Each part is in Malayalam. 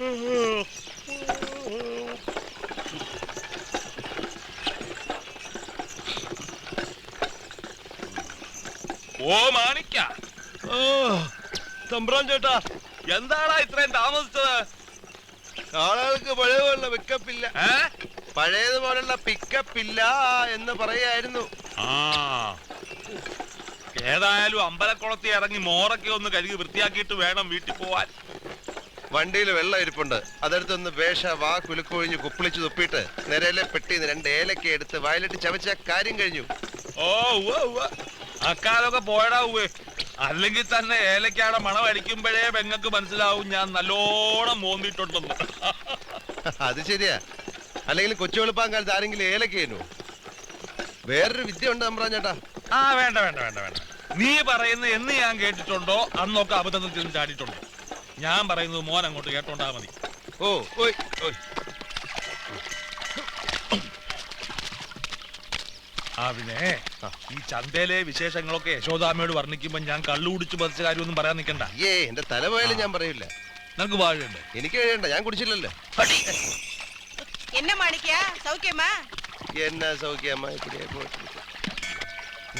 ഓ മാണിക്ക. ഓ തമ്പ്രാൻ ചേട്ടാ എന്താടാ ഇത്രയും താമസിച്ചത്? ആളുകൾക്ക് പഴയതുപോലുള്ള പിക്കപ്പ് ഇല്ല. ഏ? പഴയതുപോലുള്ള പിക്കപ്പ് ഇല്ല എന്ന് പറയായിരുന്നു. ആ. ഏതായാലും അമ്പലക്കുളത്തിൽ ഇറങ്ങി മോറൊക്കെ ഒന്ന് കഴുകി വൃത്തിയാക്കിയിട്ട് വേണം വീട്ടിൽ പോവാൻ. വണ്ടിയിൽ വെള്ളം ഇരിപ്പുണ്ട്. അതെടുത്തൊന്ന് വേഷ വാ കുലുക്കൊഴിഞ്ഞ് കുപ്പിളിച്ച് തുപ്പിയിട്ട് നിരയിലെ പെട്ടിന്ന് രണ്ട് ഏലക്ക എടുത്ത് വയലിട്ട് ചവച്ച കാര്യം കഴിഞ്ഞു. ഓ ഉവ്വ ഉവ്വ. അക്കാലൊക്കെ പോയടാ ഉവ്വേ. അല്ലെങ്കിൽ തന്നെ ഏലക്കാടെ മണം അടിക്കുമ്പോഴേ പെങ്ങക്ക് മനസ്സിലാവും ഞാൻ നല്ലോണം മോന്നിട്ടുണ്ടെന്ന് അത് ശരിയാ. അല്ലെങ്കിൽ കൊച്ചു വെളുപ്പാൻ കാലത്ത് ആരെങ്കിലും ഏലക്ക വേറൊരു വിദ്യ ഉണ്ട് നമ്മൾ ചേട്ടാ. ആ വേണ്ട വേണ്ട വേണ്ട വേണ്ട. നീ പറയുന്ന എന്ന് ഞാൻ കേട്ടിട്ടുണ്ടോ? അന്നൊക്കെ അബദ്ധത്തിൽ ചാടിയിട്ടുണ്ടോ? ഞാൻ പറയുന്നത് മോൻ അങ്ങോട്ട് കേട്ടോണ്ടാ മതി ഓ ഓയ് ഓയ് ആ പിന്നെ ഈ ചന്തയിലെ വിശേഷങ്ങളൊക്കെ യശോദാമ്മയോട് വർണ്ണിക്കുമ്പോ ഞാൻ കള്ളു കുടിച്ച് പതിച്ച കാര്യമൊന്നും പറയാൻ നിൽക്കണ്ട ഏ എന്റെ തല പോയാലും ഞാൻ പറയില്ല നിനക്ക് വാഴയുണ്ട് എനിക്ക് കഴിയണ്ട ഞാൻ കുടിച്ചില്ലല്ലോ என்ன மாணிக்கியா சௌக்கியமா എന്നാ സൗഖ്യമ്മ ഇപ്പടിയാ പോയിട്ട്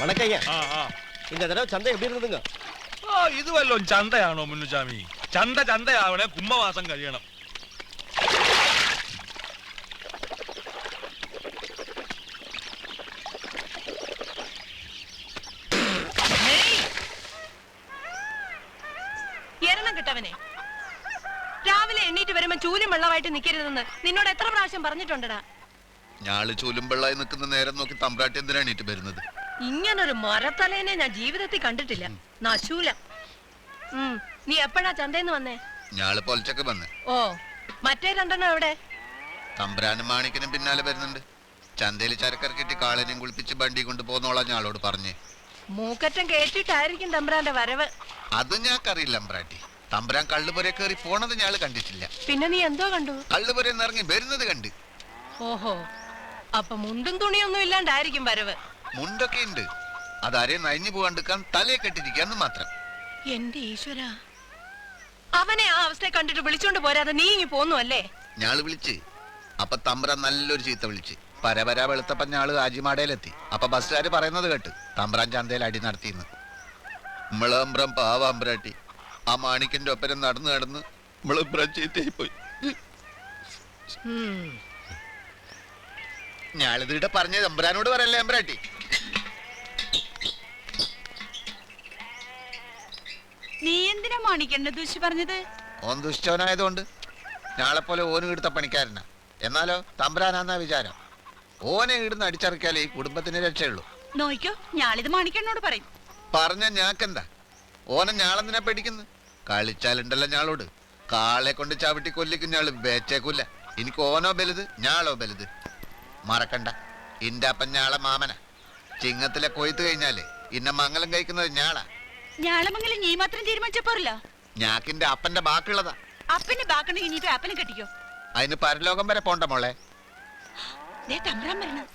வணக்கங்க ആ ആ இந்த தடவை சந்தை எப்படி இருந்ததுங்க ആ ഇത് വല്ലോം ചന്തയാണോ മുന്നുചാമി ചന്ത ചന്തയാവണേ കുംഭമാസം കഴിയണം. എരണം കിട്ടവനെ. രാവിലെ എണ്ണീറ്റ് വരുമ്പോ ചൂലും വെള്ളമായിട്ട് നിക്കരുതെന്ന് നിന്നോട് എത്ര പ്രാവശ്യം പറഞ്ഞിട്ടുണ്ടടാ? ഞാൾ ചൂലുംപിള്ളായി നിൽക്കുന്ന നേരം നോക്കി തമ്പ്രാട്ടി എന്തിനാണ് എണീറ്റ് വരുന്നത്? ഇങ്ങനൊരു മരത്തലേനെ ഞാൻ ജീവിതത്തിൽ കണ്ടിട്ടില്ല. നശൂല. ഉം, നീ എപ്പോഴാ ചന്തേന്ന് വന്നേ? ഞാൾ പൊലച്ചൊക്കെ വന്ന്. ഓ മറ്റേ രണ്ടെണ്ണം എവിടെ? തമ്പ്രാനും മാണിക്കനും പിന്നാലെ വരുന്നുണ്ട്. ചന്തയിൽ ചരക്കിറക്കിട്ട് കാളനെയും കുളിപ്പിച്ച് ബണ്ടി കൊണ്ട് പോന്നോളാം ഞാളോട് പറഞ്ഞേ. മൂക്കറ്റം കേട്ടിട്ടായിരിക്കും തമ്പ്രാന്റെ വരവ്. അത് ഞാക്കറിയില്ല അമ്പ്രാട്ടി. തമ്പ്രാൻ കള്ളുപുര കയറി പോണത് ഞാൾ കണ്ടിട്ടില്ല. പിന്നെ നീ എന്തോ കണ്ടു? കള്ളുപുരന്ന് ഇറങ്ങി വരുന്നത് കണ്ട്. ഓഹോ അപ്പൊ മുണ്ടും തുണിയൊന്നും ഇല്ലാണ്ടായിരിക്കും വരവ്. മുണ്ടൊക്കെ ഉണ്ട് അതാരെയും നയഞ്ഞു പോകാണ്ടിരിക്കാൻ തലയെ കെട്ടിരിക്കാന്ന് മാത്രം. എന്റെ ഈശ്വര. അവനെ ആ അവസ്ഥയെ കണ്ടിട്ട് വിളിച്ചോണ്ട് പോരാതെ നീ ഇങ്ങി പോന്നു അല്ലേ? ഞാൾ വിളിച്ച്. അപ്പൊ തമ്പ്ര നല്ലൊരു ചീത്ത വിളിച്ച്. പരപര വെളുത്തപ്പ ഞാൾ ആജിമാടയിലെത്തി അപ്പൊ ബസ്സുകാര് പറയുന്നത് കേട്ട് തമ്പ്രാൻ ചന്തയിൽ അടി നടത്തിന്ന് നമ്മളമ്പ്രം പാവാമ്പ്രാട്ടി ആ മാണിക്കന്റെ ഒപ്പരം നടന്നു നടന്ന് മിളമ്പ്രം ചീത്തയായി പോയി. ഞാളിതിടെ പറഞ്ഞ തമ്പ്രാനോട് പറയല്ലേ അമ്പ്രാട്ടി? നീ എന്തിനാ മാണിക്കണ്ട ദൂഷി പറഞ്ഞത്? ഓൻ ദുഷ്ടവനായതുകൊണ്ട് നാളെ പോലെ ഓന് ഇടുത്ത പണിക്കാരനാ. എന്നാലോ തമ്പ്രാനാന്നാ വിചാരം. ഓനെ ഇടുന്ന അടിച്ചറക്കിയാലേ ഈ കുടുംബത്തിന് രക്ഷയുള്ളൂ. നോയിക്കോ ഞാളിത് മാണിക്കണ്ണോട് പറയും. പറഞ്ഞ ഞാക്കെന്താ? ഓനെ ഞാളെന്തിനാ പേടിക്കുന്നു? കളിച്ചാലുണ്ടല്ലോ ഞാളോട്. കാളെ കൊണ്ട് ചവിട്ടി കൊല്ലിക്കും ഞാൾ വേച്ചേക്കൂല എനിക്ക് ഓനോ ബലുത് ഞാളോ ബലുത്. മറക്കണ്ട. ഇന്റെ അപ്പൻ ഞാളെ മാമന. ചിങ്ങത്തിലെ കൊയ്ത്ത് കഴിഞ്ഞാലേ ഇന്ന മംഗലം കഴിക്കുന്നത് ഞാളാ. ഞാളമംഗലം നീ മാത്രം തീരുമാനിച്ചപ്പോരല്ലോ. ഞാക്കിന്റെ അപ്പന്റെ ബാക്കിയുള്ളതാ. അപ്പനെ ബാക്കണ ഇനിയിപ്പോ അപ്പനെ കെട്ടിക്കോ. അതിന് പരലോകം വരെ പോണ്ട മോളെ. തമ്പ്രാൻ വരണം.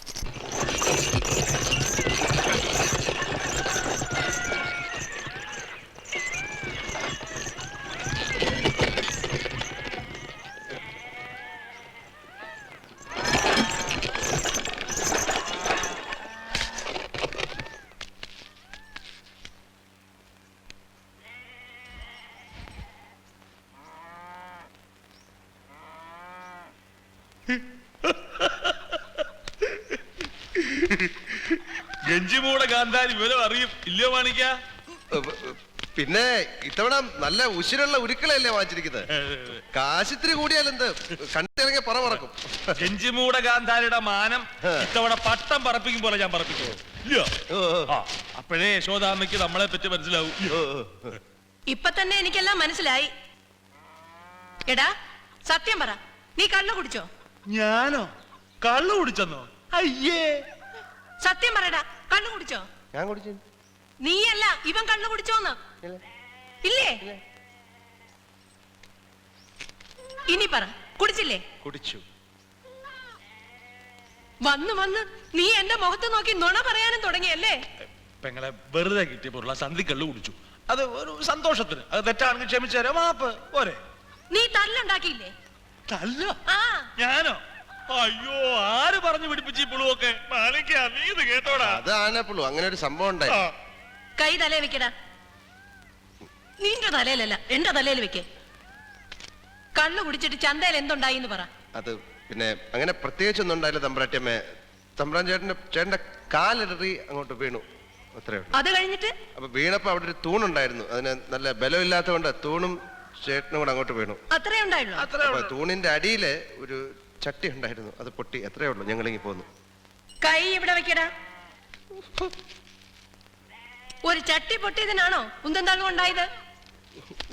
ഗഞ്ചിമൂട കാന്താരി വിവരം അറിയും. ഇല്ലയോ മാണിക്ക പിന്നെ ഇത്തവണ നല്ല ഉശിരുള്ള ഉരുക്കളല്ലേ വാങ്ങിച്ചിരിക്കുന്നത്. കാശിത്തിരി കൂടിയാലെന്ത് കണ്ടിറങ്ങിയ പറ പറക്കും. ഗഞ്ചിമൂട കാന്താരിയുടെ മാനം ഇത്തവണ പട്ടം പറപ്പിക്കും പോലെ ഞാൻ പറപ്പിക്കും ഇല്ലയോ? ആ അപ്പോഴേ യശോദാമ്മയ്ക്ക് നമ്മളെ പറ്റി മനസ്സിലാവും. ഇപ്പൊ തന്നെ എനിക്കെല്ലാം മനസ്സിലായി. എടാ സത്യം പറ. നീ കള്ളു കുടിച്ചോ? ഞാനോ? കള്ളു കുടിച്ചെന്നോ? അയ്യേ. സത്യം പറയടാ കള്ളു കുടിച്ചോ? ഞാൻ കുടിച്ചു. നീയല്ല ഇവൻ കള്ളു കുടിച്ചോന്ന്. ഇല്ലേ. ഇനി പറ കുടിച്ചില്ലേ? കുടിച്ചു. വന്ന് വന്ന് നീ എന്റെ മുഖത്ത് നോക്കി നുണ പറയാനും തുടങ്ങിയല്ലേ? പെങ്ങളെ വെറുതെ കിട്ടിയപ്പോഴുള്ള സന്ധി കള്ളു കുടിച്ചു. അത് ഒരു സന്തോഷത്തിന്. അത് തെറ്റാണെങ്കിൽ ക്ഷമിച്ചു തരാം. മാപ്പ് പോരെ. നീ തല്ലുണ്ടാക്കിയില്ലേ? തല്ലോ? ആ. ഞാനോ? അയ്യോ ആര് പറഞ്ഞു പിടിപ്പിച്ചു ഈ പുളുവൊക്കെ? മാണിക്കാ നീ ഇത് കേട്ടോടാ. അത് ആനപ്പുള്ളൂ അങ്ങനെ ഒരു സംഭവം ഉണ്ടായി. ആ, കൈ തലയിൽ വെക്കടാ. നിന്റെ തലയിലല്ല എന്റെ തലയിൽ വെക്കേ. കള്ളു കുടിച്ചിട്ട് ചന്തയിൽ എന്തുണ്ടായി എന്ന് പറ. അത് പിന്നെ അങ്ങനെ പ്രത്യേകിച്ച് ഒന്നും ഉണ്ടായില്ല തമ്പ്രാട്ടിയമ്മേ തമ്പ്രാൻ ചേട്ടന്റെ ചേട്ടന്റെ കാലിടറി അങ്ങോട്ട് വീണു. അത്രേ ഉള്ളൂ. അത് കഴിഞ്ഞിട്ട്? അപ്പൊ വീണപ്പോ അവിടെ ഒരു തൂണുണ്ടായിരുന്നു. അതിന് നല്ല ബലമില്ലാത്തതുകൊണ്ട് തൂണും ചേട്ടനും കൂടെ അങ്ങോട്ട് വീണു. അത്രേ ഉണ്ടായുള്ളൂ. അപ്പൊ തൂണിന്റെ അടിയിലെ ഒരു ചട്ടി ഉണ്ടായിരുന്നു. അത് പൊട്ടി. എത്രയേ ഉള്ളൂ? ഞങ്ങളിങ്ങി പോന്നു. കൈ ഇവിടെ വെക്കടാ. ഒരു ചട്ടി പൊട്ടിയതിനാണോ ഉന്തന്താളും ഉണ്ടായത്?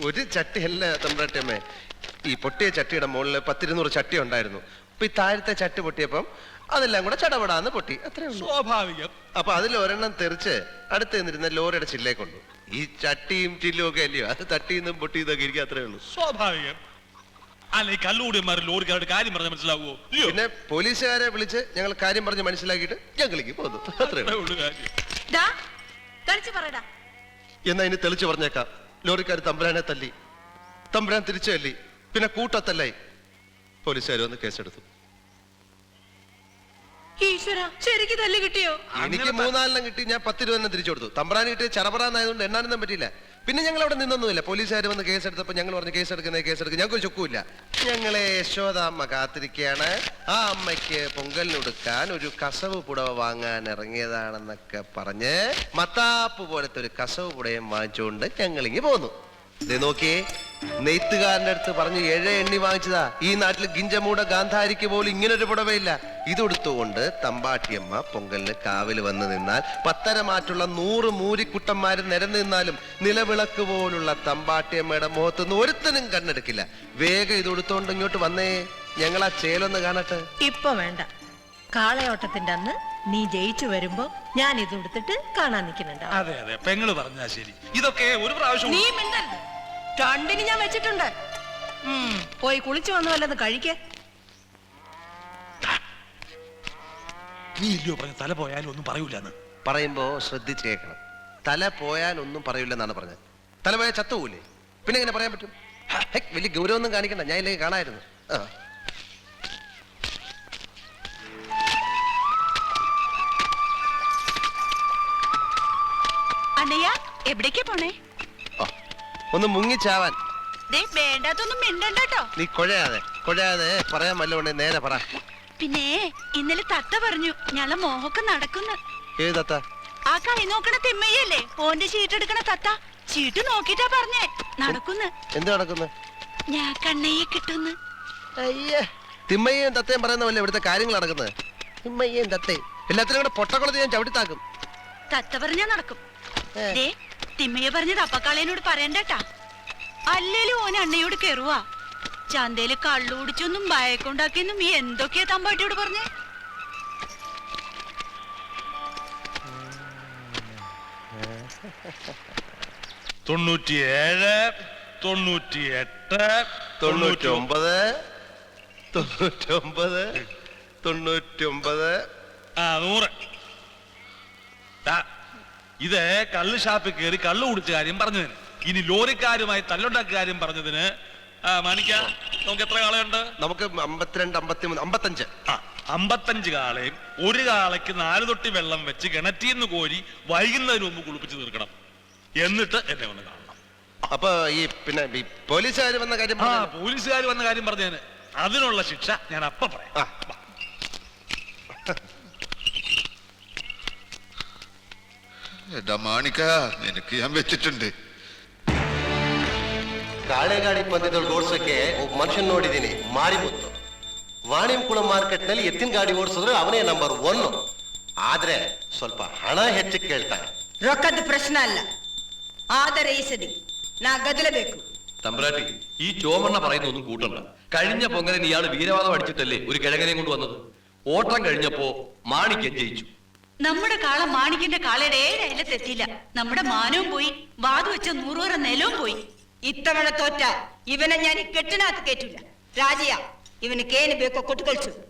ഒരു ചട്ടിയല്ല തമ്പ്രാട്ടിയമ്മേ. ഈ പൊട്ടിയ ചട്ടിയുടെ മുകളിൽ പത്തിരുന്നൂറ് ചട്ടി ഉണ്ടായിരുന്നു. അപ്പൊ ഈ താഴത്തെ ചട്ടി പൊട്ടിയപ്പം അതെല്ലാം കൂടെ ചടപടാന്ന് പൊട്ടി. അത്രേ ഉള്ളൂ. സ്വാഭാവികം. അപ്പൊ അതിൽ ഒരെണ്ണം തെറിച്ച് അടുത്ത് നിന്നിരുന്ന ലോറിയുടെ ചില്ലേ കൊണ്ടു ഈ ചട്ടിയും ചില്ലും ഒക്കെ അല്ലയോ? അത് തട്ടിന്നും പൊട്ടിയതൊക്കെ ഇരിക്കും. അത്രേ ഉള്ളൂ. സ്വാഭാവികം. അല്ല ഈ കള്ളുകൂടിയന്മാർ ലോറിക്കാരുടെ കാര്യം പറഞ്ഞാൽ മനസ്സിലാവുമോ ഇല്ലയോ? പിന്നെ പോലീസുകാരെ വിളിച്ച് ഞങ്ങൾ കാര്യം പറഞ്ഞ് മനസ്സിലാക്കിയിട്ട് ഞങ്ങളിലേക്ക് പോകുന്നു. അത്രേ അത്രേ ഉള്ളൂ. ഉള്ളൂ കാര്യം. ഡാ കളിച്ചു പറയടാ എന്നാ ഇനി തെളിച്ചു പറഞ്ഞേക്കാം. ലോറിക്കാർ തമ്പുരാനെ തല്ലി. തമ്പുരാൻ തിരിച്ചു തല്ലി. പിന്നെ കൂട്ടത്തല്ലായി. പോലീസുകാർ വന്ന് കേസെടുത്തു. ഈശ്വര ശരിക്ക് തല്ല് കിട്ടിയോ? എനിക്ക് മൂന്നാലെണ്ണം കിട്ടി. ഞാൻ പത്ത് രൂപ തന്നെ തിരിച്ചു കൊടുത്തു. തമ്പ്രാൻ കിട്ടിയ ചറപറാന്നായതുകൊണ്ട് എണ്ണാനൊന്നും പറ്റിയില്ല. പിന്നെ ഞങ്ങൾ അവിടെ നിന്നൊന്നുമില്ല. പോലീസുകാർ വന്ന് കേസെടുത്തപ്പോൾ ഞങ്ങൾ പറഞ്ഞു കേസെടുക്കുന്നേ കേസെടുക്കുക ഞങ്ങൾക്ക് ഒരു ചുക്കൂല്ല. ഞങ്ങളെ യശോദാമ്മ കാത്തിരിക്കുകയാണ് ആ അമ്മയ്ക്ക് പൊങ്കലിനൊടുക്കാൻ ഒരു കസവ് പുടവ വാങ്ങാൻ ഇറങ്ങിയതാണെന്നൊക്കെ പറഞ്ഞ് മത്താപ്പ് പോലത്തെ ഒരു കസവ് പുടയും വാങ്ങിച്ചുകൊണ്ട് ഞങ്ങളിങ്ങി പോന്നു. നോക്കിയേ നെയ്ത്തുകാരന്റെ അടുത്ത് പറഞ്ഞ് ഏഴ എണ്ണി വാങ്ങിച്ചതാ. ഈ നാട്ടിൽ ഗിഞ്ചമൂട ഗാന്ധാരിക്ക് പോലും ഇങ്ങനൊരു പുടവയില്ല. ഇതെടുത്തുകൊണ്ട് തമ്പാട്ടിയമ്മ പൊങ്കലിന് കാവിൽ വന്ന് നിന്നാൽ പത്തര മാറ്റുള്ള നൂറ് മൂരിക്കുട്ടന്മാർ നിരന്നു നിന്നാലും നിലവിളക്ക് പോലുള്ള തമ്പാട്ടിയമ്മയുടെ മുഖത്തുനിന്ന് ഒരുത്തനും കണ്ണെടുക്കില്ല. വേഗം ഇതെടുത്തോണ്ട് ഇങ്ങോട്ട് വന്നേ. ഞങ്ങൾ ആ ചേലൊന്ന് കാണട്ടെ. ഇപ്പൊ വേണ്ട. കാളയോട്ടത്തിന്റെ അന്ന് നീ ജയിച്ചു വരുമ്പോ ഞാൻ ഇത് കൊടുത്തിട്ട് കാണാൻ നിൽക്കുന്നുണ്ട്. അതെ അതെ. പെങ്ങൾ പറഞ്ഞാ ശരി. ഇതൊക്കെ ഒരു പ്രാവശ്യം നീ മിണ്ടരുത്. രണ്ടിന് ഞാൻ വെച്ചിട്ടുണ്ട്. പോയി കുളിച്ചു വന്നു വല്ലത് കഴിക്കേ. നീ ഇല്ലയോ പറഞ്ഞ തല പോയാലും ഒന്നും പറയൂലെന്ന്. പറയുമ്പോ ശ്രദ്ധിച്ചേക്കണം തല പോയാൽ ഒന്നും പറയൂലെന്നാണ് പറഞ്ഞത്. തല പോയാൽ ചത്തുപോലേ പിന്നെ എങ്ങനെ പറയാൻ പറ്റും? വലിയ വലിയ ഗൗരവമൊന്നും കാണിക്കണ്ട. ഞാൻ ഇല്ലെങ്കിൽ കാണായിരുന്നു. ആ. അണ്ണയ്യ എവിടേക്കാ പോണേ? ഒന്ന് മുങ്ങിച്ചാവാൻ. വേണ്ടാത്തൊന്നും മിണ്ടണ്ടോ നീ കൊഴയാതെ കൊഴയാതെ പറയാൻ വല്ലതുകൊണ്ട് നേരെ പറ. പിന്നെ ഇന്നലെ തത്ത പറഞ്ഞു ഞങ്ങളെ മോഹൊക്കെ നടക്കുന്നു. ഏത് തത്ത? ആ കൈ നോക്കണ തിമ്മയല്ലേ ഓന്റെ ചീട്ട് എടുക്കണ തത്ത. ചീട്ട് നോക്കിട്ടാ പറഞ്ഞേ നടക്കുന്നു. എന്ത് നടക്കുന്നു? ഞാൻ കണ്ണയെ കിട്ടുന്നു. അയ്യേ തിമ്മയും തത്തയും പറയുന്ന പോലെ ഇവിടുത്തെ കാര്യങ്ങൾ നടക്കുന്നത്? തിമ്മയും തത്തയും. എല്ലാത്തിനും കൂടെ പൊട്ടക്കുളത്ത് ഞാൻ ചവിട്ടിത്താക്കും. തത്ത പറഞ്ഞാ നടക്കും. ദേ തിമ്മയ്യ പറഞ്ഞത് അപ്പക്കാളേനോട് പറയണ്ടട്ടാ. അല്ലേലും ഓൻ അണ്ണയോട് കേറുവാ. ചന്തയിൽ കള്ളു കുടിച്ചൊന്നും ഭയക്കൊണ്ടാക്കിയെന്നും ഈ എന്തൊക്കെയാ തമ്പാട്ടിയോട് പറഞ്ഞേ? തൊണ്ണൂറ്റിയേഴ് തൊണ്ണൂറ്റിയെട്ട് തൊണ്ണൂറ്റൊമ്പത് തൊണ്ണൂറ്റൊമ്പത് തൊണ്ണൂറ്റൊമ്പത് ആ നൂറ്. ദാ, ഇത് കള്ള് ഷാപ്പിൽ കയറി കള്ളു കുടിച്ച കാര്യം പറഞ്ഞതിന്. ഇനി ലോറിക്കാരുമായി തല്ലുണ്ടാക്കിയ കാര്യം പറഞ്ഞതിന്. മാണിക്ക നമുക്ക് എത്ര കാളയുണ്ട്? നമുക്ക് അമ്പത്തിരണ്ട് അമ്പത്തിമൂന്ന് അമ്പത്തഞ്ച്. ആ അമ്പത്തഞ്ച് കാളയും ഒരു കാളയ്ക്ക് നാല് തൊട്ടി വെള്ളം വെച്ച് കിണറ്റിന്ന് കോരി വൈകുന്നതിന് മുമ്പ് കുളിപ്പിച്ച് തീർക്കണം. എന്നിട്ട് എന്നെ ഒന്ന് കാണണം. അപ്പൊ ഈ പിന്നെ പോലീസുകാർ വന്ന കാര്യം ആ. പോലീസുകാർ വന്ന കാര്യം പറഞ്ഞതിന് അതിനുള്ള ശിക്ഷ ഞാൻ അപ്പ പറയാം. എടാ മാണിക്ക നിനക്ക് ഞാൻ വെച്ചിട്ടുണ്ട് ಕಾಳೆಗಾಡಿ ಪಂದ್ಯದಲ್ಲಿ ಓಡಿಸೋಕೆ ಒಬ್ಬ ಮನುಷ್ಯನ್ ನೋಡಿದೀನಿ ಮಾರಿಮುತ್ತು ವಾಣಿಂಕುಳ ಮಾರ್ಕೆಟ್ ನಲ್ಲಿ ಎತ್ತಿನ ಗಾಡಿ ಓಡಿಸಿದ್ರೆ ಅವನೇ ನಂಬರ್ ಒನ್ ಆದ್ರೆ ಸ್ವಲ್ಪ ಹಣ ಹೆಚ್ಚು ಕೇಳ್ತಾನೆ ರೊಕ್ಕದ ಪ್ರಶ್ನೆ ಅಲ್ಲ ಆದರೆ ಈ ಸದಿ ನಾ ಗದಲಬೇಕು തമ്പ്രാട്ടി ഈ ചോമണ്ണ പറയുന്ന ഒന്നും കൂട്ടണ്ട കഴിഞ്ഞ പൊങ്കലിന് ഇയാൾ വീരവാദം അടിച്ചിട്ടല്ലേ ഒരു കിഴങ്ങനെയും കൊണ്ട് വന്നത് ഓട്ടം കഴിഞ്ഞപ്പോ മാണിക്യം ജയിച്ചു നമ്മുടെ കാള മാണിക്കിന്റെ കാളയുടെ തെറ്റില്ല നമ്മുടെ മാനവും പോയി. വാതു വെച്ച നൂറോറ നിലവും പോയി. ഇത്തവണ തോറ്റ ഇവനെ ഞാൻ കെട്ടിനകത്ത് കേറ്റില്ല രാജയ ഇവന് കേന് ബേക്കോ കൊട്ടുകൊളിച്ചു കളിച്ചു.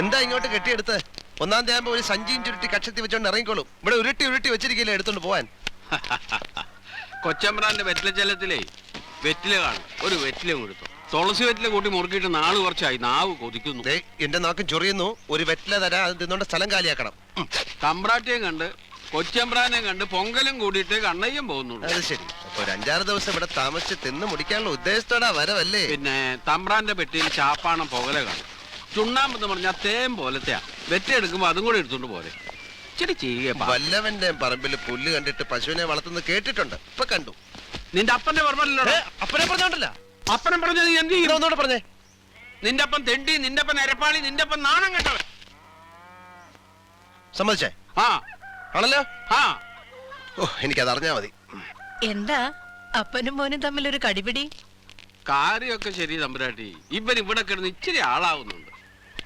എന്താ ഇങ്ങോട്ട് കെട്ടിയെടുത്തേ? ഒന്നാം തീയതി ഒരു സഞ്ചിയും ചുരുട്ടി കക്ഷത്തി വെച്ചോണ്ട് ഇറങ്ങിക്കോളും. ഇവിടെ ഉരുട്ടി ഉരുട്ടി വെച്ചിരിക്കില്ലേ എടുത്തോണ്ട് പോവാൻ? കൊച്ചമ്പ്രാന്റെ വെറ്റിലച്ചലത്തിലേ വെറ്റില കാണും. ഒരു വെറ്റില കൊടുത്തു തുളസി വെറ്റില കൂട്ടി മുറുക്കിയിട്ട് നാൾ കുറച്ചായി നാവ് കൊതിക്കുന്നു. ദേ, എന്റെ നാക്കും ചൊറിയുന്നു. ഒരു വെറ്റില തരാ അത് സ്ഥലം കാലിയാക്കണം. ഉം. തമ്പ്രാട്ടിയും കണ്ട് കൊച്ചമ്പ്രാനെ കണ്ട് പൊങ്കലും കൂടിയിട്ട് കണ്ണയ്യം പോകുന്നുള്ളൂ. അത് ശരി. അപ്പൊ ഒരു അഞ്ചാറ് ദിവസം ഇവിടെ താമസിച്ച് തിന്ന് മുടിക്കാനുള്ള ഉദ്ദേശത്തോടാ വരവല്ലേ? പിന്നെ തമ്പ്രാന്റെ പെട്ടിയിൽ ചാപ്പാണം പുകല കാണും. ചുണ്ണാമ്പെന്ന് പറഞ്ഞാൽ തേൻ പോലത്തെയാ. വെറ്റ എടുക്കുമ്പോ അതും കൂടെ എടുത്തോണ്ട് പോരെ. ഇച്ചിരി ചെയ്യുക വല്ലവന്റെ പറമ്പിൽ പുല്ല് കണ്ടിട്ട് പശുവിനെ വളർത്തുന്നത് കേട്ടിട്ടുണ്ട്. ഇപ്പൊ കണ്ടു. നിന്റെ അപ്പന്റെ പറമ്പല്ലോ അപ്പനെ പറഞ്ഞോണ്ടല്ല. അപ്പനെ പറഞ്ഞത് നീ എന്ത് ചെയ്യും? ഒന്നുകൂടെ പറഞ്ഞേ. നിന്റെ അപ്പൻ തെണ്ടി നിന്റെ അപ്പൻ അരപ്പാളി നിന്റെ അപ്പൻ നാണം കെട്ടവൻ. സമ്മതിച്ചേ? ആ. ആണല്ലോ? ആ. ഓ എനിക്കത് അറിഞ്ഞാ മതി. എന്താ? അപ്പനും മോനും തമ്മിൽ ഒരു കടിപിടി? കാര്യമൊക്കെ ശരി തമ്പുരാട്ടി. ഇവൻ ഇവിടെ കിടന്ന് ഇച്ചിരി ആളാവുന്നുണ്ട്.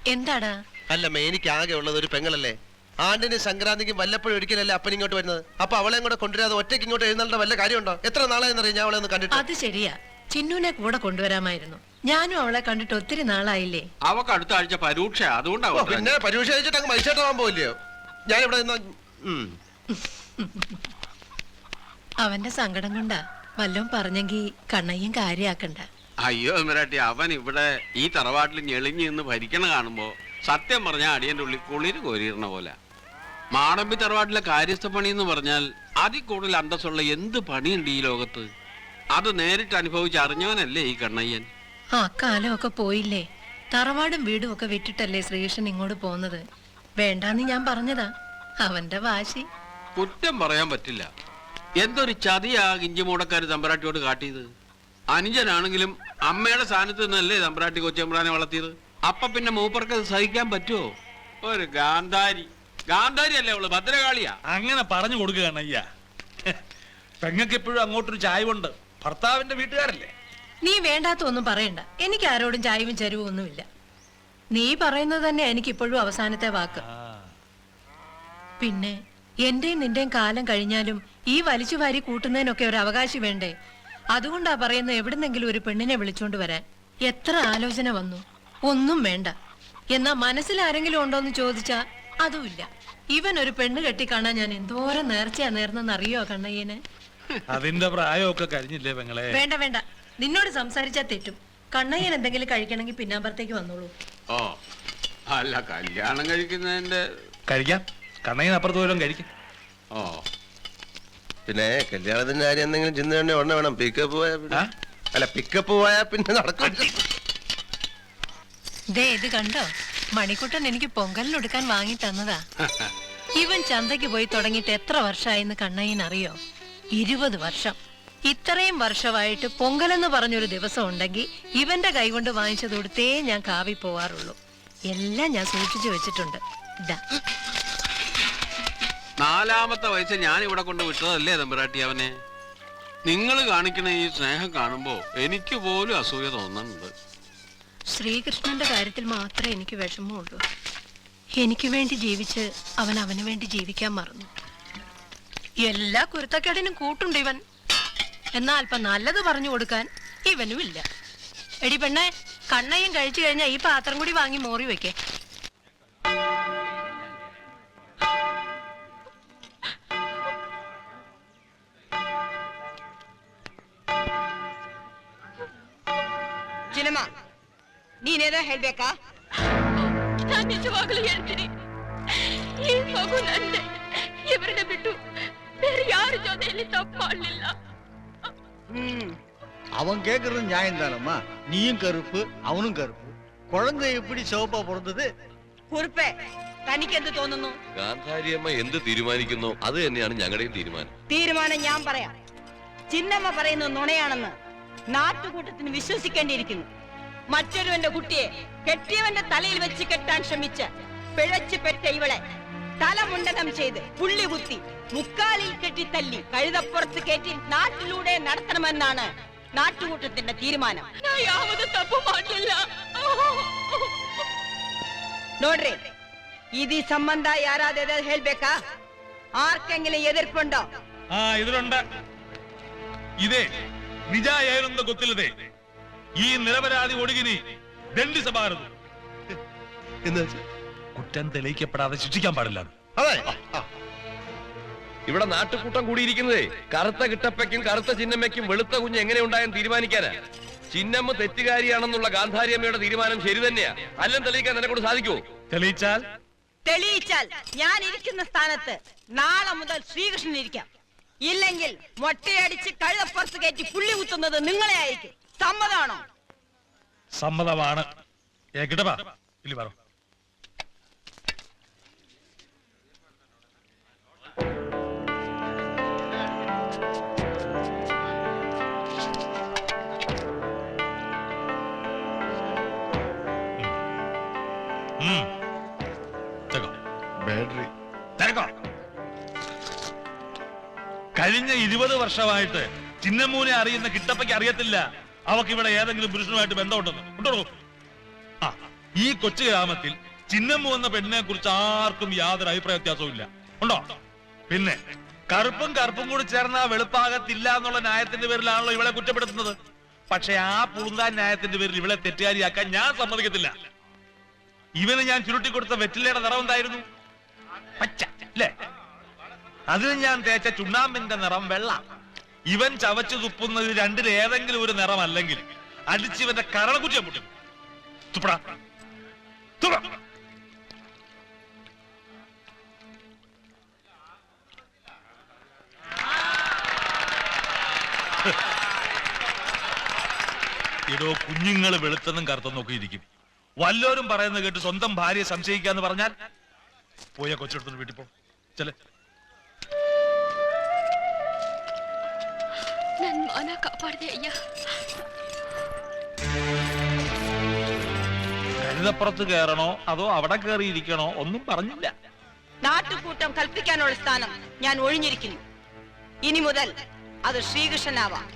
എന്താടാ? അല്ലമ്മ എനിക്ക് ആകെ ഉള്ളത് ഒരു പെങ്ങളല്ലേ. ആണ്ടിന് സംക്രാന്തിക്കും വല്ലപ്പോഴും ഒരിക്കലല്ലേ അപ്പൻ ഇങ്ങോട്ട് വരുന്നത്? അപ്പൊ അവളെ കൂടെ കൊണ്ടുവരാതെ ഒറ്റയ്ക്ക് ഇങ്ങോട്ട് എഴുന്നേണ്ട വല്ല കാര്യമുണ്ടോ? എത്ര നാളെ എന്നറിയാം? ഞാൻ അവളെ ഒന്ന് കണ്ടിട്ട്. അത് ശരിയാ. ചിന്നുനെ കൂടെ കൊണ്ടുവരാമായിരുന്നു. ഞാനും അവളെ കണ്ടിട്ട് ഒത്തിരി നാളായില്ലേ? അവക്ക് അടുത്ത ആഴ്ച പരീക്ഷ. ഓ, അതുകൊണ്ടാവും പിന്നെ പരീക്ഷ കഴിച്ചിട്ട് അങ്ങ് മരിച്ചേട്ടാവാൻ പോവില്ലയോ? ഞാൻ ഇവിടെ നിന്ന് ഉം. അവന്റെ സങ്കടം കൊണ്ടാ വല്ലോം പറഞ്ഞെങ്കി കണ്ണയ്യും കാര്യാക്കണ്ട. അയ്യോ മിരാട്ടി അവൻ ഇവിടെ ഈ തറവാട്ടിൽ ഞെളിഞ്ഞ് നിന്ന് ഭരിക്കണ കാണുമ്പോ സത്യം പറഞ്ഞാൽ അടിയന്റെ ഉള്ളിൽ കുളിര് കോരിയിരുന്ന പോലെ. മാടമ്പി തറവാട്ടിലെ കാര്യസ്ഥ പണി എന്ന് പറഞ്ഞാൽ അതിൽ കൂടുതൽ അന്തസ്സുള്ള എന്ത് പണിയുണ്ട് ഈ ലോകത്ത്? അത് നേരിട്ട് അനുഭവിച്ച് അറിഞ്ഞവനല്ലേ ഈ കണ്ണയ്യൻ? ആ കാലമൊക്കെ പോയില്ലേ. തറവാടും വീടും ഒക്കെ വിട്ടിട്ടല്ലേ ശ്രീകൃഷ്ണൻ ഇങ്ങോട്ട് പോകുന്നത് വേണ്ടാന്ന് ഞാൻ പറഞ്ഞതാ. അവന്റെ വാശി. കുറ്റം പറയാൻ പറ്റില്ല. എന്തൊരു ചതിയാ ഇഞ്ചിമൂടക്കാർ തമ്പരാട്ടിയോട് കാട്ടിയത്? അനുജനാണെങ്കിലും അമ്മയുടെ സ്ഥാനത്ത് നിന്നല്ലേ തമ്പരാട്ടി കൊച്ചമ്പ്രാനെ വളർത്തിയത്? അപ്പൊ പിന്നെ മൂപ്പർക്ക് സഹിക്കാൻ പറ്റുമോ ഒരു ഗാന്ധാരി. ഗാന്ധാരി അല്ലേ അവൾ? ഭദ്രകാളിയാ. അങ്ങനെ പറഞ്ഞു കൊടുക്കുകയാണ് അയ്യ പെങ്ങൾക്ക് എപ്പോഴും അങ്ങോട്ടൊരു ചായവുണ്ട്. ഭർത്താവിന്റെ വീട്ടുകാരല്ലേ? നീ വേണ്ടാത്ത ഒന്നും പറയണ്ട. എനിക്ക് ആരോടും ചായവും ചരിവും ഒന്നുമില്ല. നീ പറയുന്നത് തന്നെ എനിക്കിപ്പോഴും അവസാനത്തെ വാക്ക്. പിന്നെ എന്റെയും നിന്റെയും കാലം കഴിഞ്ഞാലും ഈ വലിച്ചു വാരി കൂട്ടുന്നതിനൊക്കെ ഒരു അവകാശി വേണ്ടേ? അതുകൊണ്ടാ പറയുന്ന എവിടുന്നെങ്കിലും ഒരു പെണ്ണിനെ വിളിച്ചോണ്ട് വരാൻ എത്ര ആലോചന വന്നു. ഒന്നും വേണ്ട. എന്നാ മനസ്സിൽ ആരെങ്കിലും ഉണ്ടോന്ന് ചോദിച്ചാ അതുമില്ല. ഇവൻ ഒരു പെണ്ണ് കെട്ടി കെട്ടിക്കാണാൻ ഞാൻ എന്തോരം നേർച്ചയാ നേർന്നെന്ന് അറിയോ കണ്ണയ്യന്? അതിന്റെ പ്രായമൊക്കെ കഴിഞ്ഞില്ലേ പെങ്ങളെ? വേണ്ട വേണ്ട. നിന്നോട് സംസാരിച്ചാ തെറ്റും. കണ്ണയ്യൻ എന്തെങ്കിലും കഴിക്കണമെങ്കിൽ പിന്നാമ്പറത്തേക്ക് വന്നോളൂ. ഓ അല്ല കല്യാണം കഴിക്കുന്നതിന്റെ കഴിക്കാം. കണ്ണയ്യൻ അപ്പുറത്ത് പോലും കഴിക്കാം. ഓ പിന്നെ കല്യാണത്തിന്റെ കാര്യം എന്തെങ്കിലും ചിന്ത വേണ്ടി ഉടനെ വേണം. പിക്കപ്പ് പോയാ പിന്നെ-? അല്ല പിക്കപ്പ് പോയാ പിന്നെ നടക്കും ദേ ഇത് കണ്ടോ? മണിക്കുട്ടൻ എനിക്ക് പൊങ്കലിനൊടുക്കാൻ വാങ്ങി തന്നതാ. ഇവൻ ചന്തയ്ക്ക് പോയി തുടങ്ങിയിട്ട് എത്ര വർഷമായെന്ന് കണ്ണയ്യൻ അറിയോ ഇരുപത് വർഷം. ഇത്രയും വർഷമായിട്ട് പൊങ്കലെന്ന് പറഞ്ഞൊരു ദിവസം ഉണ്ടെങ്കിൽ ഇവന്റെ കൈകൊണ്ട് വാങ്ങിച്ചത് കൊടുത്തേ ഞാൻ കാവി പോവാറുള്ളൂ. എല്ലാം ഞാൻ സൂക്ഷിച്ചു വെച്ചിട്ടുണ്ട്. ഇതാ നാലാമത്തെ വയസ്സ് ഞാൻ ഇവിടെ കൊണ്ട് വിട്ടതല്ലേ തമ്പുരാട്ടി അവനെ? നിങ്ങൾ കാണിക്കുന്ന ഈ സ്നേഹം കാണുമ്പോ എനിക്ക് പോലും അസൂയ തോന്നുന്നുണ്ട്. ശ്രീകൃഷ്ണന്റെ കാര്യത്തിൽ മാത്രമേ എനിക്ക് വിഷമമുള്ളൂ. എനിക്ക് വേണ്ടി ജീവിച്ച് അവൻ അവന് വേണ്ടി ജീവിക്കാൻ മറന്നു. എല്ലാ കുരുത്തക്കേടിനും കൂട്ടുണ്ട് ഇവൻ. എന്നാൽ അല്പം നല്ലത് പറഞ്ഞു കൊടുക്കാൻ ഇവനുമില്ല. എടി പെണ്ണെ കണ്ണയും കഴിച്ചു കഴിഞ്ഞാൽ ഈ പാത്രം കൂടി വാങ്ങി മോറി വെക്കേ. ಹೇಳ್ಬೇಕಾ ನಾನು ನಿಜವಾಗ್ಲೂ ಹೇಳ್ತೀನಿ ಈ ಮಗು ನಂದೆ ಇವರನ್ನ ಬಿಟ್ಟು ಬೇರೆ ಯಾರ ಜೊತೆಯಲ್ಲಿ ತಪ್ಪು ಮಾಡಲಿಲ್ಲ ಹ್ಮ್ அவன் கேக்குறது நியாயம் தானம்மா நீயும் கருப்பு அவனும் கருப்பு குழந்தை எப்படி சிவப்பா பிறந்தது കുറുപ്പേ തനിക്കെന്ത് തോന്നുന്നു ഗാന്ധാരിയമ്മ എന്ത് തീരുമാനിക്കുന്നോ അത് തന്നെയാണ് ഞങ്ങളുടെയും തീരുമാനം തീരുമാനം ഞാൻ പറയാം ചിന്നമ്മ പറയുന്നത് നുണയാണെന്ന് നാട്ടുകൂട്ടത്തിന് വിശ്വസിക്കേണ്ടിയിരിക്കുന്നു മറ്റൊരുവന്റെ കുട്ടിയെ കെട്ടിയവന്റെ തലയിൽ വെച്ച് കെട്ടാൻ ശ്രമിച്ച് പിഴച്ചു പെറ്റ ഇവളെ തലമുണ്ടനം ചെയ്ത് പുള്ളി കുത്തി മുക്കാലിൽ കെട്ടി തല്ലി കഴുതപ്പുറത്ത് കയറ്റി നാട്ടിലൂടെ നടത്തണമെന്നാണ് നാട്ടുകൂട്ടത്തിന്റെ തീരുമാനം ನಾ ಯಾವುದು ತಪ್ಪು ಮಾಡಲಿಲ್ಲ ನೋಡ್ರಿ ಇದು ಸಂಬಂಧ ಯಾರಾದ್ರೂ ಹೇಳ್ಬೇಕಾ ಆರ್ಕೆಂಗಿಲ ಎದುರ್ಕೊಂಡೋ ಆ ഇതിലുണ്ട് ಇದೇ ನಿಜ ಏನೊಂದು ಗೊತ್ತಿಲ್ಲದೆ ഈ നിരപരാധി ഒടുകിനി ദണ്ഡിസഭാരത് എന്ന് കുറ്റം തെളിയിക്കപ്പെടാതെ ശിക്ഷിക്കാൻ പാടില്ല അതെ. ഇവിടെ നാട്ടുകൂട്ടം കൂടിയിരിക്കുന്നതേ കറുത്ത കിട്ടപ്പയ്ക്കും കറുത്ത ചിഹ്നമ്മയ്ക്കും വെളുത്ത കുഞ്ഞ് എങ്ങനെ ഉണ്ടായെന്ന് തീരുമാനിക്കാനാ? ചിന്നമ്മ തെറ്റുകാരിയാണെന്നുള്ള ഗാന്ധാരിയമ്മയുടെ തീരുമാനം ശരി തന്നെയാ. അല്ലം തെളിയിക്കാൻ എന്നെ കൊണ്ട് സാധിക്കുമോ തെളിയിച്ചാൽ? തെളിയിച്ചാൽ ഞാൻ ഇരിക്കുന്ന സ്ഥാനത്ത് നാളെ മുതൽ ശ്രീകൃഷ്ണൻ ഇരിക്കാം. ഇല്ലെങ്കിൽ മൊട്ടയടിച്ച് കഴുതപ്പുറത്ത് കയറ്റി പുള്ളി കുത്തുന്നത് നിങ്ങളെ ആയിരിക്കും. സമ്മതമാണോ? സമ്മതമാണ്. എകിടവാ ഇല്ലി പറ. തെക്കോ. തെക്കോ. കഴിഞ്ഞ ഇരുപത് വർഷമായിട്ട് ചിന്നമ്മൂനെ അറിയുന്ന കിട്ടപ്പയ്ക്ക് അറിയത്തില്ല. അവക്ക് ഇവിടെ ഏതെങ്കിലും പുരുഷനുമായിട്ട് ബന്ധമുണ്ടെന്ന്. ഉണ്ടോ ആ ഈ കൊച്ചു ഗ്രാമത്തിൽ ചിന്നമ്മു എന്ന പെണ്ണിനെ കുറിച്ച് ആർക്കും യാതൊരു അഭിപ്രായ വ്യത്യാസവും ഇല്ല. ഉണ്ടോ? പിന്നെ കറുപ്പും കറുപ്പും കൂടി ചേർന്ന വെളുപ്പാകത്തില്ല എന്നുള്ള ന്യായത്തിന്റെ പേരിലാണല്ലോ ഇവളെ കുറ്റപ്പെടുത്തുന്നത്. പക്ഷെ ആ പുളുന്താൻ ന്യായത്തിന്റെ പേരിൽ ഇവളെ തെറ്റുകാരിയാക്കാൻ ഞാൻ സമ്മതിക്കത്തില്ല. ഇവന് ഞാൻ ചുരുട്ടി കൊടുത്ത വെറ്റിലയുടെ നിറം എന്തായിരുന്നു? പച്ച അതിന് ഞാൻ തേച്ച ചുണ്ണാമ്പിന്റെ നിറം വെള്ള ഇവൻ ചവച്ചു തുപ്പുന്നത് രണ്ടിൽ ഏതെങ്കിലും ഒരു നിറമല്ലെങ്കിൽ അടിച്ചിവന്റെ കരളക്കുറ്റിയെ പൊട്ടും തുപ്പടാ. തുപ്പ ഇടോ കുഞ്ഞുങ്ങൾ വെളുത്തെന്നും കറുത്തെന്നും ഒക്കെ ഇരിക്കും. വല്ലോരും പറയുന്നത് കേട്ട് സ്വന്തം ഭാര്യയെ സംശയിക്കാന്ന് പറഞ്ഞാൽ പോയ കൊച്ചെടുത്തോണ്ട് വീട്ടിൽ പോ. ചെലെ mana Kak Pardi ayah? കയറണോ അതോ അവിടെ കയറിയിരിക്കണോ ഒന്നും പറഞ്ഞില്ല നാട്ടുകൂട്ടം കൽപ്പിക്കാനുള്ള സ്ഥാനം ഞാൻ ഒഴിഞ്ഞിരിക്കുന്നു ഇനി മുതൽ അത് ശ്രീകൃഷ്ണനാവാം